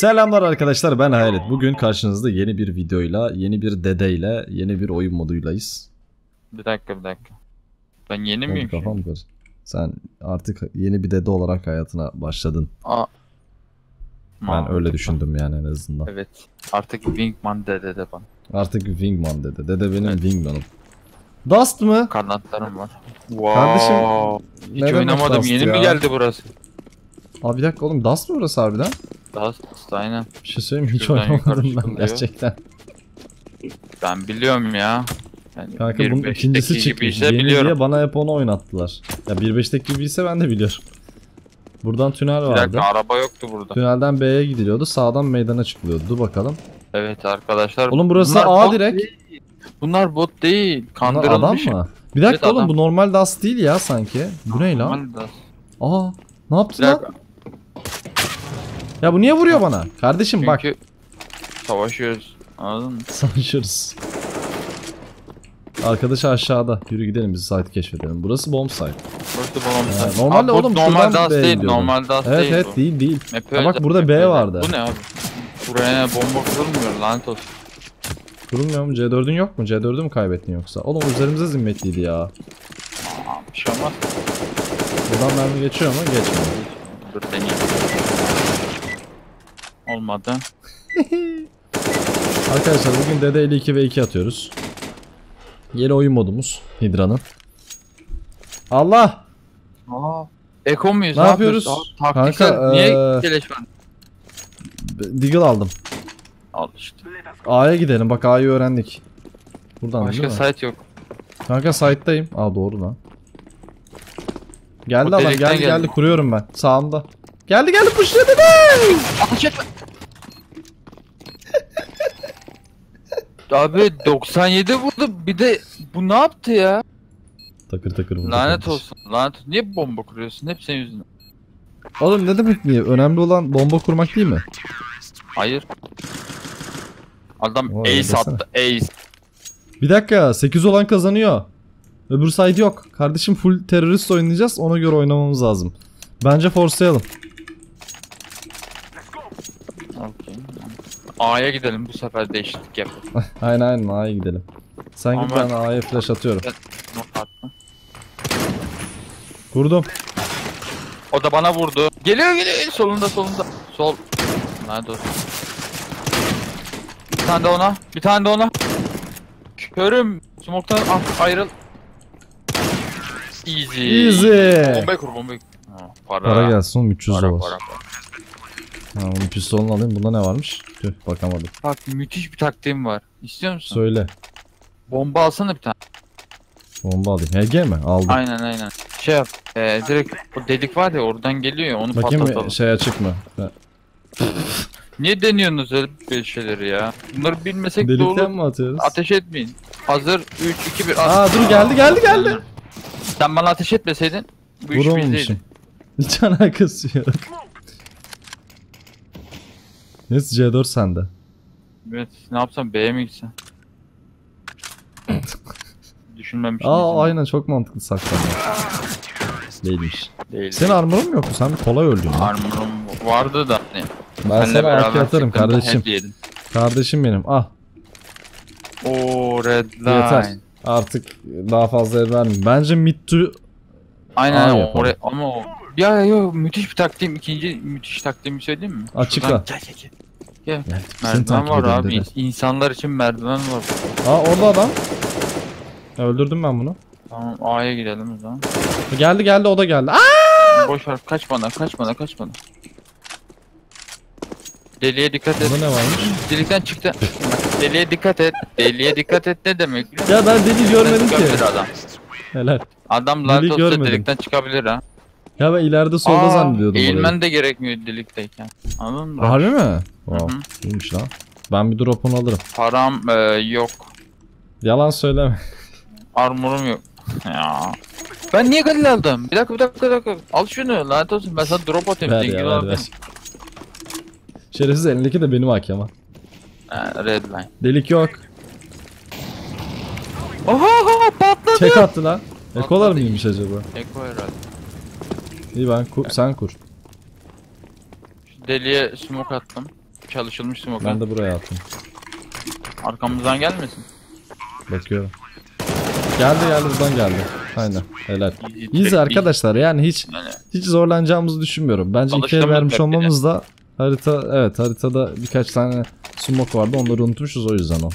Selamlar arkadaşlar ben Hayalet. Bugün karşınızda yeni bir videoyla, yeni bir dedeyle, yeni bir oyun moduylayız. Bir dakika bir dakika. Ben yeni Oğlum miyim? kafam karıştı. Sen artık yeni bir dede olarak hayatına başladın. Aa. Ben Mantıklı. öyle düşündüm yani en azından. Evet. Artık Wingman dede de bana. Artık Wingman dede. Dede benim Wingman'ım. Dust mı? Kanatlarım var. Wow. Kardeşim, Hiç oynamadım. Yeni ya? mi geldi burası? Aa bir dakika oğlum Dust mı burası harbiden? Dust aynen. Bir şey söyleyeyim hiç Şuradan oynamadım ben gerçekten. Ben biliyorum ya. Yani Kanka bunun 1.5'teki ikincisi çıkmış. Yeni biliyorum. diye bana hep onu oynattılar. Ya 1.5'teki gibi ise ben de biliyorum. Buradan tünel Bir vardı. dakika araba yoktu burada. Tünelden B'ye gidiliyordu. Sağdan meydana çıkılıyordu. Dur bakalım. Evet arkadaşlar. Oğlum burası bunlar A direkt. değil. Bunlar bot değil. Bunlar adam Kandırılmış. mı? Bir dakika Evet, oğlum adam. bu normal DAS değil ya sanki. Bu ne lan? Normal Dust. Aa ne yaptı Bir lan? Ya bu niye vuruyor bana? Kardeşim bak. Çünkü savaşıyoruz. Anladın mı? Savaşırız. Arkadaş aşağıda. Yürü gidelim biz site keşfedelim. Burası bomb site. Burası babam Ee, sen. normalde Abi oğlum normal B'ye değil. gidiyordum. Normal dust Evet değil evet bu. değil değil. Ha, bak burada hep B öyle. vardı. Bu ne abi? Buraya bomba kurulmuyor lanet olsun. Kurulmuyor mu? C4'ün yok mu? C4'ü mü kaybettin yoksa? Oğlum üzerimize zimmetliydi ya. Aa, bir şey olmaz. Buradan mermi geçiyor mu? Geçmiyor. Dur deneyeyim. Olmadı. Arkadaşlar bugün Dede 52 ve 2 atıyoruz. Yeni oyun modumuz Hidra'nın. Allah! Aa. Eko muyuz? Ne yapıyoruz? Aa, Taktiksel. Kanka, Niye var? Deagle aldım. Al işte. A'ya gidelim. Bak A'yı öğrendik. Buradan Başka site yok. Kanka site'dayım. Aa doğru lan. Geldi adam geldi geldi. kuruyorum ben. Sağımda. Geldi geldi pushladı be. Ateş etme. Abi 97 vurdu. Bir de bu ne yaptı ya? Takır takır vurdu. Lanet kardeş. olsun. Lanet olsun. Niye bomba kuruyorsun? Hep senin yüzünden. Oğlum ne demek niye? Önemli olan bomba kurmak değil mi? Hayır. Adam Vay, ace desene. attı. Ace. Bir dakika 8 olan kazanıyor. Öbür side yok. Kardeşim full terörist oynayacağız. Ona göre oynamamız lazım. Bence forcelayalım. Okey. A'ya gidelim bu sefer değişiklik yap. Aynen aynen A'ya gidelim. Sen git Ama- ben A'ya flash atıyorum. Kurdum. O da bana vurdu. Geliyor geliyor solunda solunda. Sol. Nerede o? Bir tane de ona. Bir tane de ona. Körüm. Smoke'tan ah, ayrıl. Easy. Easy. Bombayı kur bombayı. Ha, para. Para gelsin oğlum 300 Para, dolar. para, para. Ha, onun pistolunu alayım. Bunda ne varmış? Tüh bakamadım. Bak müthiş bir taktiğim var. İstiyor musun? Söyle. Bomba alsana bir tane. Bomba alayım. HG mi? Aldım. Aynen aynen. Şey yap. E, direkt o delik var ya oradan geliyor ya onu Bakayım patlatalım. mı, şey açık mı? Niye deniyorsunuz öyle bir şeyleri ya? Bunları bilmesek de olur. Delikten mi atıyoruz? Ateş etmeyin. Hazır 3 2 1 Aa dur geldi geldi geldi. Sen bana ateş etmeseydin bu iş bizdeydi. Vuramamışım. Hiç alakası yok. Neyse C4 sende. Evet ne yapsam B'ye mi gitsem? Düşünmemiştim. Aa aynen çok mantıklı saklanma. Değilmiş. Değil. Senin armorun mu yoktu? Sen kolay öldün. Armor'um vardı da hani. Ben senle sana AK atarım kardeşim. Kardeşim benim. Ah Oo red line. yeter. Artık daha fazla el vermeyeyim. Bence mid to... Aynen o, ama o. Ya ya yo müthiş bir taktiğim ikinci müthiş taktiğimi söyleyeyim mi? Açıkla. Şuradan- Gel gel gel. Gel. Gel, seni Merdiven takip var edelim abi. dede. İnsanlar için merdiven var. Aa orada adam. Ya, öldürdüm ben bunu. Tamam A'ya gidelim o zaman. Geldi geldi o da geldi. Aa! Boş ver kaç bana kaç bana kaç bana. Deliye dikkat et. Burada ne varmış? Delikten çıktı. Deliye dikkat et. Deliye dikkat et ne demek? Ya ben deli görmedim ki. Çıkabilir adam. Helal. Adam Deli lanet olsa görmedim. delikten çıkabilir ha. Ya ben ileride solda Aa, zannediyordum Eğilmen de gerekmiyor delikteyken. Anladın mı? Harbi mi? Wow. İyiymiş lan. Ben bir drop'unu alırım. Param e, yok. Yalan söyleme. Armorum yok. ya. Ben niye galil aldım? Bir dakika bir dakika bir dakika. Al şunu lanet olsun ben sana drop atayım. ver ya ver ver. Şerefsiz elindeki de benim hakem ha. Red line. Delik yok. Oha patladı. Çek attı lan. Ekolar mıymış acaba? Eko herhalde. İyi ben kur, sen kur. Şu deliye smoke attım. Çalışılmış smoke. Ben de buraya attım. Arkamızdan gelmesin. Bakıyorum. Geldi geldi buradan geldi. Aynen. Helal. İyiyiz arkadaşlar yani hiç hiç zorlanacağımızı düşünmüyorum. Bence ikiye vermiş olmamız harita evet haritada birkaç tane smoke vardı onları unutmuşuz o yüzden o.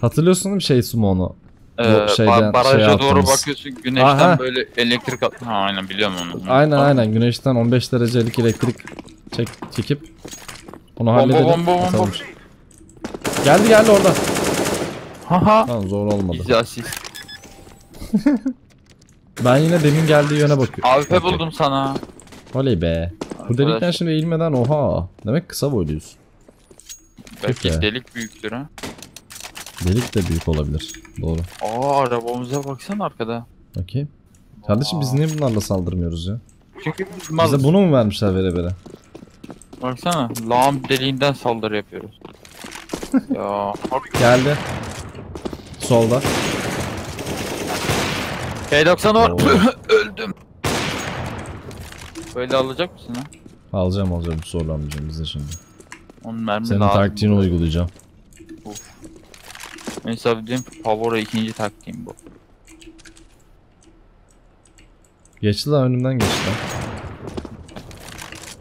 Hatırlıyorsun değil mi şey smoke'unu? Ee, Bu şeyden ba- baraja şey doğru yaptığımız. bakıyorsun güneşten Aha. böyle elektrik at. Ha aynen biliyorum onu. Aynen Tamam. aynen güneşten 15 derecelik elektrik çek çekip onu Bomba, halledelim. bomba, bomba. atalım. Geldi geldi orada. Haha. Tamam zor olmadı. Assist. Ben yine demin geldiği yöne bakıyorum. AWP buldum sana. Oley be. Bu delikten şimdi eğilmeden oha. Demek kısa boyluyuz. Belki delik büyüktür ha. Delik de büyük olabilir. Doğru. Aa arabamıza baksana arkada. Bakayım. Kardeşim biz niye bunlarla saldırmıyoruz ya? Çünkü biz malız. Bize bunu mu vermişler vere vere? Baksana lağım deliğinden saldırı yapıyoruz. ya. Geldi. Solda. P90 var. Öldüm. Böyle alacak mısın ha? Alacağım alacağım zorlanmayacağım bize şimdi. Onun mermi Senin lazım. taktiğini uygulayacağım. Mesela benim favori ikinci taktiğim bu. Geçti lan önümden geçti lan.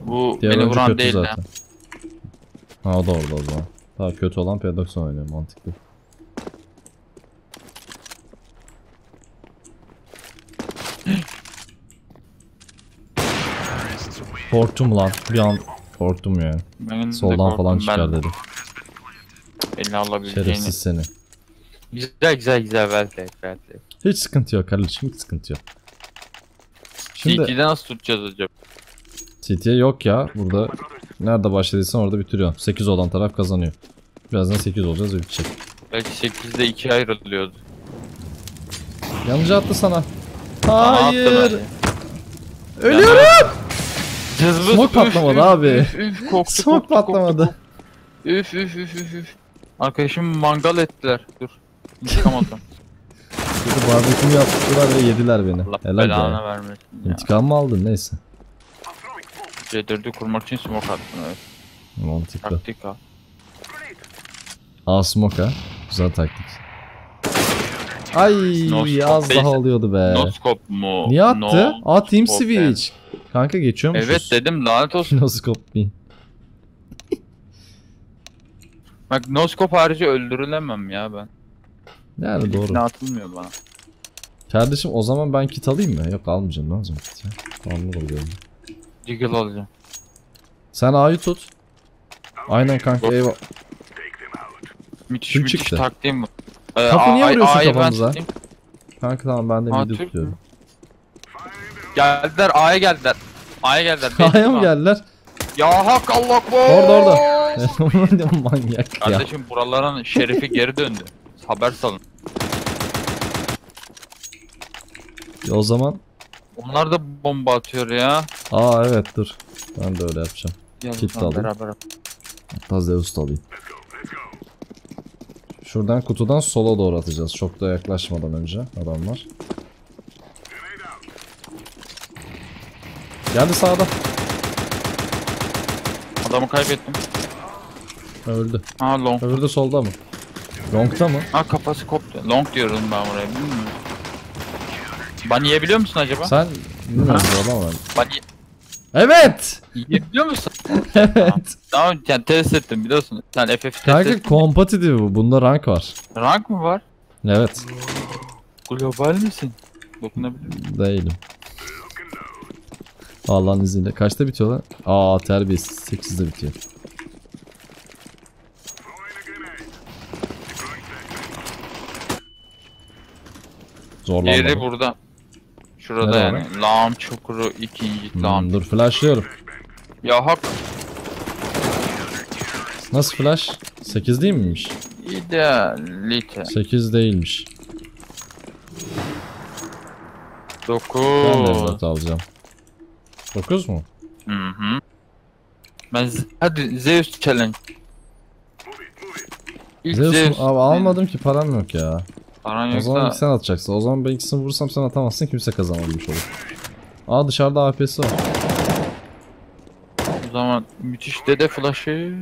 Bu Diğer beni oyuncu vuran kötü değil zaten. lan. Ha o da orada o zaman. Daha kötü olan P90 oynuyor mantıklı. Korktum lan. Bir an korktum yani. Benim de Soldan korktum, falan ben çıkar dedim. Elini alabileceğini. Şerefsiz seni. Güzel güzel güzel belki belki. Hiç sıkıntı yok kardeşim hiç sıkıntı yok. Şimdi CT'de nasıl tutacağız acaba? CT'ye yok ya burada. Nerede başladıysan orada bitiriyorsun. 8 olan taraf kazanıyor. Birazdan 8 olacağız ve bitecek. Belki 8'de 2 ayrılıyordu. Yanıcı attı sana. Hayır. Ölüyorum. Cızbız, Smoke patlamadı abi. Smoke patlamadı. üf üf üf üf. Arkadaşım mangal ettiler. Dur. İntikam alacağım. Burada barbekümü yaptılar ve yediler beni. Allah Helal belanı be. vermesin ya. İntikam mı aldın neyse. C4'ü kurmak için smoke attım evet. Mantıklı. Taktik ha. A smoke ha. Güzel taktik. Ay No az daha oluyordu be. No scope mu? Niye attı? No. Aa team switch. Kanka geçiyormuşuz. Evet dedim lanet olsun. no scope mi? Bak no scope harici öldürülemem ya ben. Yani doğru. Ne atılmıyor bana. Kardeşim o zaman ben kit alayım mı? Yok almayacağım ne alacağım kit ya. Anlı oluyorum. Deagle alacağım. Sen A'yı tut. Aynen kanka eyvah. Müthiş Kim müthiş çıktı? taktiğim bu. Ee, Kapı niye vuruyorsun kafamıza? Kanka tamam ben de Aa, midi tutuyorum. Geldiler A'ya geldiler. A'ya geldiler. A'ya mı geldiler? Ya hak Allah bu. Orada, orada. Manyak ya. Kardeşim buraların şerifi geri döndü. Haber salın. O zaman Onlar da bomba atıyor ya. Aa evet dur. Ben de öyle yapacağım. Gel Kit de alayım. beraber. Hatta Zeus da alayım. Şuradan kutudan sola doğru atacağız. Çok da yaklaşmadan önce adamlar. Geldi sağda. Adamı kaybettim. Öldü. Ha long. De solda mı? Long'ta mı? Ha kafası koptu. Long diyorum ben buraya. Bilmiyorum. Ban yiyebiliyor musun acaba? Sen bilmiyorum var. Ban Evet. yiyebiliyor musun? evet. Tamam yani test ettim biliyorsun. Sen FF test Kanka ettin. competitive bu. Bunda rank var. Rank mı var? Evet. Global misin? Dokunabilir miyim? Değilim. Allah'ın izniyle. Kaçta bitiyor lan? Aa terbiyesiz. 8'de bitiyor. Zorlanma. Diğeri burada. Şurada Nerede yani. Lağım çukuru ikinci Hmm, lağım. dur flashlıyorum. Ya hak. Nasıl flash? 8 değil miymiş? İdealite. 8 değilmiş. 9. Ben de alacağım. 9 mu? Hı hı. Ben hadi Zeus challenge. İlk Zeus Zeus. Abi almadım ki param yok ya. Paran O zaman yoksa sen atacaksın. O zaman ben ikisini vurursam sen atamazsın kimse kazanmamış olur. Aa dışarıda AP'si var. o zaman müthiş dede flash'ı.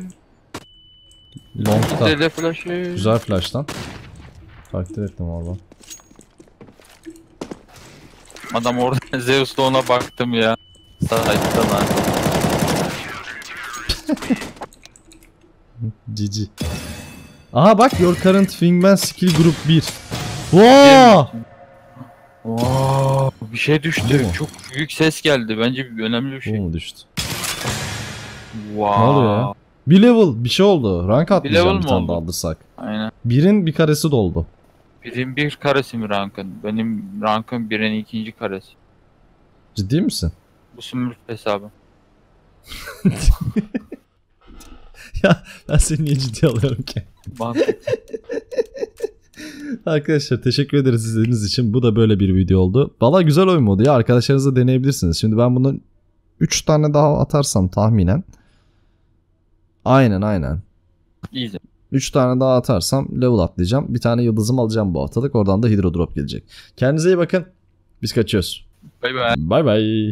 Long'da. Dede flash'ı. Güzel flash'tan. Takdir ettim valla. Adam orada Zeus'la ona baktım ya. Sahipten lan. GG. Aha bak your current wingman skill group 1. Wow! Oo, bir şey Bu düştü. mu? Çok büyük ses geldi. Bence bir önemli bir Bu şey. mu düştü? Wow. Ne oluyor ya? Bir level bir şey oldu. Rank atlayacağım level bir mi tane oldu? daha alırsak. Aynen. Birin bir karesi doldu. Birin bir karesi mi rankın? Benim rankım birin ikinci karesi. Ciddi misin? Bu Smurf hesabı. ya ben seni niye ciddi alıyorum ki? Arkadaşlar teşekkür ederiz izlediğiniz için. Bu da böyle bir video oldu. Valla güzel oyun modu ya. Arkadaşlarınızla deneyebilirsiniz. Şimdi ben bunu 3 tane daha atarsam tahminen. Aynen aynen. Easy. 3 tane daha atarsam level atlayacağım. Bir tane yıldızım alacağım bu haftalık. Oradan da hidro drop gelecek. Kendinize iyi bakın. Biz kaçıyoruz. Bay bay. Bay bay.